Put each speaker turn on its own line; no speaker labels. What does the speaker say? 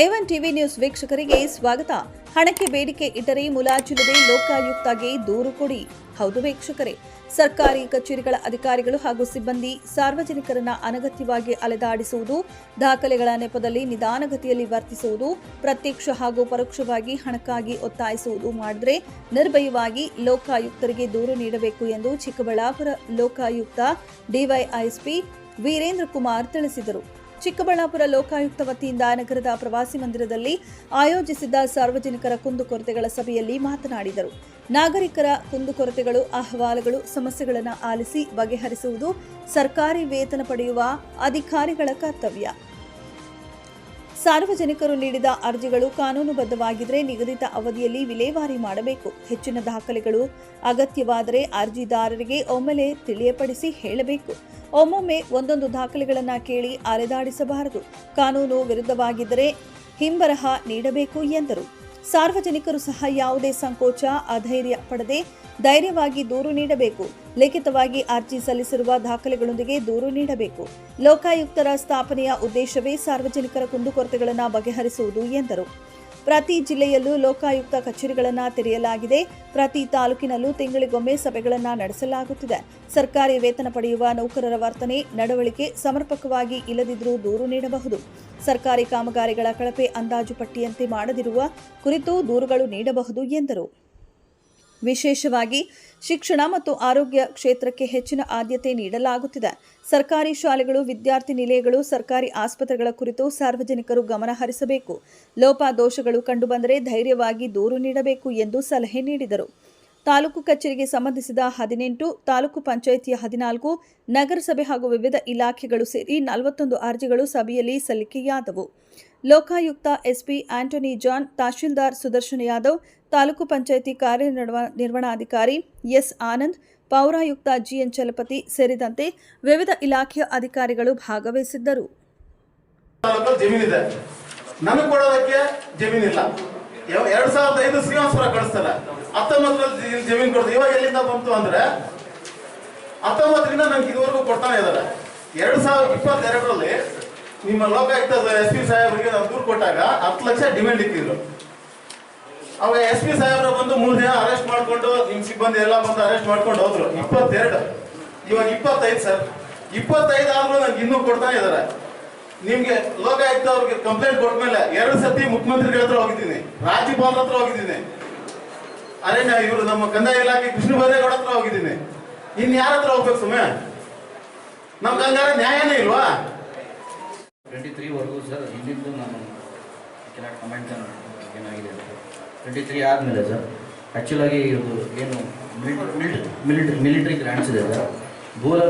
A one TV news ವೀಕ್ಷಕರಿಗೆ ಸ್ವಾಗತ. ಹಣಕ್ಕೆ ಬೇಡಿಕೆ ಇಟ್ಟರೆ ಮುಲಾಜಿಲ್ಲದೆ ಲೋಕಾಯುಕ್ತಗೆ ದೂರು ಕೊಡಿ. ಹೌದು ವೀಕ್ಷಕರೇ, ಸರ್ಕಾರಿ ಕಚೇರಿಗಳ ಅಧಿಕಾರಿಗಳು ಹಾಗೂ ಸಿಬ್ಬಂದಿ ಸಾರ್ವಜನಿಕರನ್ನ ಅನಗತ್ಯವಾಗಿ ಅಲೆದಾಡಿಸುವುದು, ದಾಖಲೆಗಳ ನೆಪದಲ್ಲಿ ನಿಧಾನಗತಿಯಲ್ಲಿ ವರ್ತಿಸುವುದು, ಪ್ರತ್ಯಕ್ಷ ಹಾಗೂ ಪರೋಕ್ಷವಾಗಿ ಹಣಕ್ಕಾಗಿ ಒತ್ತಾಯಿಸುವುದು ಮಾಡಿದ್ರೆ ನಿರ್ಭಯವಾಗಿ ಲೋಕಾಯುಕ್ತರಿಗೆ ದೂರು ನೀಡಬೇಕು ಎಂದು ಚಿಕ್ಕಬಳ್ಳಾಪುರ ಲೋಕಾಯುಕ್ತ ಡಿವೈಐಎಸ್ಪಿ ವೀರೇಂದ್ರ ಕುಮಾರ್ ತಿಳಿಸಿದರು. ಚಿಕ್ಕಬಳ್ಳಾಪುರ ಲೋಕಾಯುಕ್ತ ವತಿಯಿಂದ ನಗರದ ಪ್ರವಾಸಿ ಮಂದಿರದಲ್ಲಿ ಆಯೋಜಿಸಿದ್ದ ಸಾರ್ವಜನಿಕರ ಕುಂದುಕೊರತೆಗಳ ಸಭೆಯಲ್ಲಿ ಮಾತನಾಡಿದರು. ನಾಗರಿಕರ ಕುಂದುಕೊರತೆಗಳು ಅಹವಾಲುಗಳು, ಸಮಸ್ಯೆಗಳನ್ನು ಆಲಿಸಿ ಬಗೆಹರಿಸುವುದು ಸರ್ಕಾರಿ ವೇತನ ಪಡೆಯುವ ಅಧಿಕಾರಿಗಳ ಕರ್ತವ್ಯ. ಸಾರ್ವಜನಿಕರು ನೀಡಿದ ಅರ್ಜಿಗಳು ಕಾನೂನುಬದ್ಧವಾಗಿದ್ದರೆ ನಿಗದಿತ ಅವಧಿಯಲ್ಲಿ ವಿಲೇವಾರಿ ಮಾಡಬೇಕು. ಹೆಚ್ಚಿನ ದಾಖಲೆಗಳು ಅಗತ್ಯವಾದರೆ ಅರ್ಜಿದಾರರಿಗೆ ಒಮ್ಮೆಲೆ ತಿಳಿಯಪಡಿಸಿ ಹೇಳಬೇಕು. ಒಮ್ಮೊಮ್ಮೆ ಒಂದೊಂದು ದಾಖಲೆಗಳನ್ನು ಕೇಳಿ ಅಲೆದಾಡಿಸಬಾರದು. ಕಾನೂನು ವಿರುದ್ಧವಾಗಿದ್ದರೆ ಹಿಂಬರಹ ನೀಡಬೇಕು ಎಂದರು. ಸಾರ್ವಜನಿಕರು ಸಹ ಯಾವುದೇ ಸಂಕೋಚ, ಅಧೈರ್ಯ ಪಡದೆ ಧೈರ್ಯವಾಗಿ ದೂರು ನೀಡಬೇಕು. ಲಿಖಿತವಾಗಿ ಅರ್ಜಿ ಸಲ್ಲಿಸಿರುವ ದಾಖಲೆಗಳೊಂದಿಗೆ ದೂರು ನೀಡಬೇಕು. ಲೋಕಾಯುಕ್ತರ ಸ್ಥಾಪನೆಯ ಉದ್ದೇಶವೇ ಸಾರ್ವಜನಿಕರ ಕುಂದುಕೊರತೆಗಳನ್ನು ಬಗೆಹರಿಸುವುದು ಎಂದರು. ಪ್ರತಿ ಜಿಲ್ಲೆಯಲ್ಲೂ ಲೋಕಾಯುಕ್ತ ಕಚೇರಿಗಳನ್ನು ತೆರೆಯಲಾಗಿದೆ. ಪ್ರತಿ ತಾಲೂಕಿನಲ್ಲೂ ತಿಂಗಳಿಗೊಮ್ಮೆ ಸಭೆಗಳನ್ನು ನಡೆಸಲಾಗುತ್ತಿದೆ. ಸರ್ಕಾರಿ ವೇತನ ಪಡೆಯುವ ನೌಕರರ ವರ್ತನೆ, ನಡವಳಿಕೆ ಸಮರ್ಪಕವಾಗಿ ಇಲ್ಲದಿದ್ದರೂ ದೂರು ನೀಡಬಹುದು. ಸರ್ಕಾರಿ ಕಾಮಗಾರಿಗಳ ಕಳಪೆ ಅಂದಾಜು ಪಟ್ಟಿಯಂತೆ ಮಾಡದಿರುವ ಕುರಿತು ದೂರುಗಳು ನೀಡಬಹುದು ಎಂದರು. ವಿಶೇಷವಾಗಿ ಶಿಕ್ಷಣ ಮತ್ತು ಆರೋಗ್ಯ ಕ್ಷೇತ್ರಕ್ಕೆ ಹೆಚ್ಚಿನ ಆದ್ಯತೆ ನೀಡಲಾಗುತ್ತಿದೆ. ಸರ್ಕಾರಿ ಶಾಲೆಗಳು, ವಿದ್ಯಾರ್ಥಿ ನಿಲಯಗಳು, ಸರ್ಕಾರಿ ಆಸ್ಪತ್ರೆಗಳ ಕುರಿತು ಸಾರ್ವಜನಿಕರು ಗಮನ ಹರಿಸಬೇಕು. ಲೋಪದೋಷಗಳು ಕಂಡುಬಂದರೆ ಧೈರ್ಯವಾಗಿ ದೂರು ನೀಡಬೇಕು ಎಂದು ಸಲಹೆ ನೀಡಿದರು. ತಾಲೂಕು ಕಚೇರಿಗೆ ಸಂಬಂಧಿಸಿದ ಹದಿನೆಂಟು, ತಾಲೂಕು ಪಂಚಾಯಿತಿಯ ಹದಿನಾಲ್ಕು, ನಗರಸಭೆ ಹಾಗೂ ವಿವಿಧ ಇಲಾಖೆಗಳು ಸೇರಿ ನಲವತ್ತೊಂದು ಅರ್ಜಿಗಳು ಸಭೆಯಲ್ಲಿ ಸಲ್ಲಿಕೆಯಾದವು. Lokayukta SP Antony John, tahsildar Sudarshana Yadav, taluk panchayat ಕಾರ್ಯನಿರ್ವ, ನಿರ್ವಹಣಾಧಿಕಾರಿ ಎಸ್ ಆನಂದ್, ಪೌರಾಯುಕ್ತ ಜಿಎನ್ ಚಲಪತಿ ಸೇರಿದಂತೆ ವಿವಿಧ ಇಲಾಖೆಯ ಅಧಿಕಾರಿಗಳು ಭಾಗವಹಿಸಿದ್ದರು.
ಜಮೀನಿದೆ. ನನಗೆ ಕೊಡೋದಕ್ಕೆ ಜಮೀನಿಲ್ಲ. ಹತ್ತೊಂಬತ್ತರಲ್ಲಿ ಜಮೀನು ಕೊಡ್ತೀವಿ ಇವಾಗ ಎಲ್ಲಿಂದ ಬಂತು ಅಂದ್ರೆ ಹತ್ತೊಂಬತ್ತರಿಂದ ನಂಗೆ ಇದುವರೆಗೂ ಕೊಡ್ತಾನೆ ಇದ್ದಾರೆ. ಎರಡ್ ಸಾವಿರದ ಇಪ್ಪತ್ತೆರಡರಲ್ಲಿ ನಿಮ್ಮ ಲೋಕಾಯುಕ್ತ ಎಸ್ ಪಿ ಸಾಹೇಬರಿಗೆ ನಾವು ದೂರು ಕೊಟ್ಟಾಗ ಹತ್ತು ಲಕ್ಷ ಡಿಮ್ಯಾಂಡ್ ಇಟ್ಟಿದ್ರು. ಅವಾಗ ಎಸ್ ಪಿ ಸಾಹೇಬ್ರ ಬಂದು ಮೂರು ದಿನ ಅರೆಸ್ಟ್ ಮಾಡ್ಕೊಂಡು ನಿಮ್ ಸಿಬ್ಬಂದಿ ಎಲ್ಲ ಬಂದು ಅರೆಸ್ಟ್ ಮಾಡ್ಕೊಂಡು ಹೋದ್ರು. ಇಪ್ಪತ್ತೆರಡು. ಇವಾಗ ಇಪ್ಪತ್ತೈದು ಸರ್. ಇಪ್ಪತ್ತೈದು ಆದ್ರೂ ನಂಗೆ ಇನ್ನೂ ಕೊಡ್ತಾನೆ ಇದ್ದಾರೆ. ನಿಮ್ಗೆ ಲೋಕಾಯುಕ್ತ ಅವ್ರಿಗೆ ಕಂಪ್ಲೇಂಟ್ ಕೊಟ್ಟ ಮೇಲೆ ಎರಡು ಸತಿ ಮುಖ್ಯಮಂತ್ರಿಗಳ ಹತ್ರ ಹೋಗಿದ್ದೀನಿ. ರಾಜ್ಯಪಾಲರ ಹತ್ರ ಹೋಗಿದ್ದೀನಿ. ಅರಣ್ಯ ಇವರು ನಮ್ಮ ಕಂದಾಯ ಇಲಾಖೆ ಕೃಷ್ಣ ಬೈರೇಗೌಡ ಹತ್ರ ಹೋಗಿದ್ದೀನಿ. ಇನ್ ಯಾರ ಹತ್ರ ಹೋಗ್ಬೇಕು ಸುಮ್ಮನೆ ನಮ್ ಕಂಗಾರ ನ್ಯಾಯನೇ ಇಲ್ವಾ?
ಟ್ವೆಂಟಿ ತ್ರೀ ವರ್ಗೂ ಸರ್ ಹಿಂದಿದ್ದು ನಾನು ಕೆಲ ಕಮೆಂಟ್ ಏನಾಗಿದೆ ಟ್ವೆಂಟಿ ತ್ರೀ ಆದಮೇಲೆ ಸರ್ ಆ್ಯಕ್ಚುಲಾಗಿ ಇದು ಏನು ಮಿಲಿಟರಿ, ಮಿಲಿಟ್ರಿ ಗ್ರ್ಯಾಂಟ್ಸ್ ಇದೆ ಸರ್. ಗೋಲ್